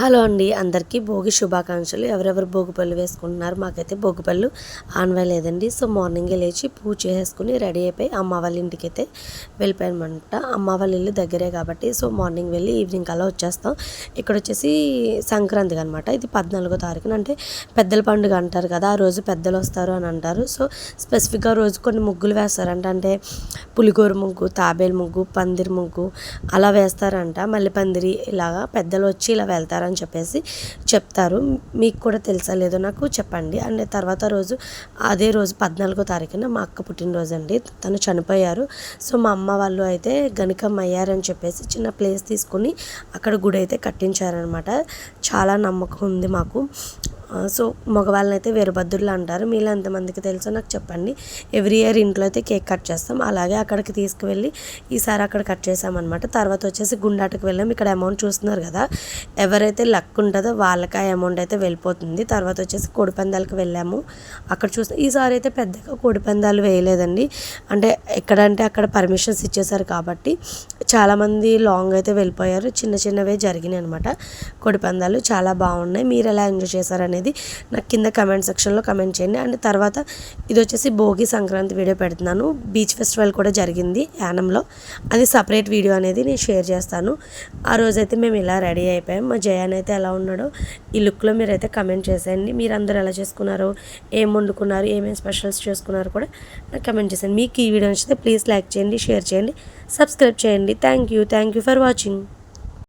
Hello అండి అందరికీ భోగి శుభాకాంక్షలు. ఎవరెవరు భోగిపళ్ళు వేసుకుంటున్నారు మాకైతే భోగిపళ్ళు ఆనవాలేదండి. సో మార్నింగే లేచి పూజ చేసుకుని రెడీ అయిపోయి అమ్మ వాళ్ళ ఇంటికి అయితే వెళ్ళిపోయామన్నమాట అమ్మ వాళ్ళ ఇల్లు దగ్గరే కాబట్టి సో మార్నింగ్ వెళ్ళి ఈవినింగ్ అలా వచ్చేస్తాం. ఇక్కడ వచ్చేసి సంక్రాంతి అనమాట ఇది పద్నాలుగో తారీఖున అంటే పెద్దల పండుగ అంటారు కదా ఆ రోజు పెద్దలు వస్తారు అని అంటారు. సో స్పెసిఫిక్గా రోజు కొన్ని ముగ్గులు వేస్తారంట. అంటే పులిగోర ముగ్గు తాబేలు ముగ్గు పందిరి ముగ్గు అలా వేస్తారంట. మళ్ళీ పందిరి ఇలాగా పెద్దలు వచ్చి ఇలా వెళ్తారు అని చెప్పేసి చెప్తారు. మీకు కూడా తెలుసా లేదో నాకు చెప్పండి. అండ్ తర్వాత రోజు అదే రోజు పద్నాలుగో తారీఖున మా అక్క పుట్టినరోజు అండి. తను చనిపోయారు. సో మా అమ్మ వాళ్ళు అయితే గణికం అయ్యారని చెప్పేసి చిన్న ప్లేస్ తీసుకుని అక్కడ గుడి అయితే కట్టించారనమాట చాలా నమ్మకం ఉంది మాకు. సో మగవాళ్ళని అయితే వీరభద్రులు అంటారు. మీలో ఎంతమందికి తెలుసో నాకు చెప్పండి. ఎవ్రీ ఇయర్ ఇంట్లో అయితే కేక్ కట్ చేస్తాం. అలాగే అక్కడికి తీసుకువెళ్ళి ఈసారి అక్కడ కట్ చేసామన్నమాట. తర్వాత వచ్చేసి గుండాటకు వెళ్ళాం. ఇక్కడ అమౌంట్ చూస్తున్నారు కదా. ఎవరైతే లక్ ఉంటుందో వాళ్ళకి ఆ అమౌంట్ అయితే వెళ్ళిపోతుంది. తర్వాత వచ్చేసి కోడిపందాలకు వెళ్ళాము. అక్కడ చూస్తే ఈసారి అయితే పెద్దగా కోడిపందాలు వేయలేదండి. అంటే ఎక్కడంటే అక్కడ పర్మిషన్స్ ఇచ్చేసారు కాబట్టి చాలామంది లాంగ్ అయితే వెళ్ళిపోయారు. చిన్న చిన్నవే జరిగినాయి అనమాట కోడిపందాలు చాలా బాగున్నాయి. మీరు ఎలా ఎంజాయ్ చేశారని అనేది నాకు కింద కమెంట్ సెక్షన్లో కమెంట్ చేయండి. అండ్ తర్వాత ఇది వచ్చేసి భోగి సంక్రాంతి వీడియో పెడుతున్నాను. బీచ్ ఫెస్టివల్ కూడా జరిగింది యానంలో. అది సపరేట్ వీడియో అనేది నేను షేర్ చేస్తాను. ఆ రోజైతే మేము ఇలా రెడీ అయిపోయాం. మా జయాన్ అయితే ఎలా ఉన్నాడో ఈ లుక్లో మీరైతే కమెంట్ చేసేయండి. మీరు అందరూ ఎలా చేసుకున్నారు ఏం వండుకున్నారు ఏమేమి స్పెషల్స్ చేసుకున్నారు కూడా నాకు కమెంట్ చేసేయండి. మీకు ఈ వీడియో నచ్చితే ప్లీజ్ లైక్ చేయండి షేర్ చేయండి సబ్స్క్రైబ్ చేయండి. Thank you thank you for watching